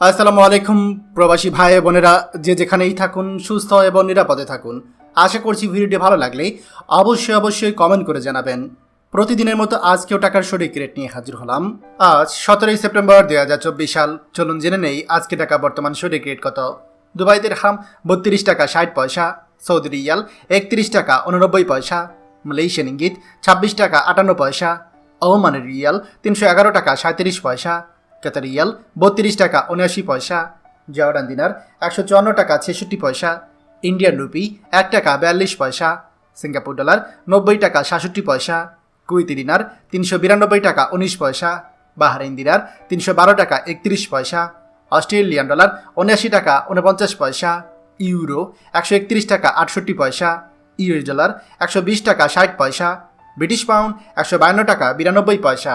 আসসালামু আলাইকুম, প্রবাসী ভাই বোনেরা। যে যেখানেই থাকুন, সুস্থ এবং নিরাপদে থাকুন। আশা করছি ভিডিওটি ভালো লাগলে অবশ্যই অবশ্যই কমেন্ট করে জানাবেন। প্রতিদিনের মতো আজকেও টাকার সঠিক রেট নিয়ে হাজির হলাম। আজ সতেরোই সেপ্টেম্বর দুই হাজার চব্বিশ সাল। চলুন জেনে নেই আজকে টাকা বর্তমান সঠিক রেট কত। দুবাই হাম বত্রিশ টাকা ষাট পয়সা, সৌদি রিয়াল একত্রিশ টাকা উননব্বই পয়সা, মালয়েশিয়ান ইঙ্গিত ছাব্বিশ টাকা আটান্ন পয়সা ওমানের রিয়াল তিনশো এগারো টাকা সাঁত্রিশ পয়সা কাতার রিয়াল বত্রিশ টাকা, উনআশি পয়সা। জর্ডান দিনার একশো চুয়ান্ন টাকা, ছেষট্টি পয়সা। ইন্ডিয়ান রুপি, এক টাকা, বিয়াল্লিশ পয়সা। সিঙ্গাপুর ডলার, নব্বই টাকা, সাতষট্টি পয়সা। কুইতি দিনার তিনশো বিরানব্বই টাকা, উনিশ পয়সা। বাহারিন দিনার তিনশো বারো টাকা, একত্রিশ পয়সা। অস্ট্রেলিয়ান ডলার, উনআশি টাকা, উনপঞ্চাশ পয়সা। ইউরো, একশো একত্রিশ টাকা, আটষট্টি পয়সা। ইউএস ডলার, একশো বিশ টাকা, ষাট পয়সা। ব্রিটিশ পাউন্ড, একশো বায়ান্ন টাকা, বিরানব্বই পয়সা।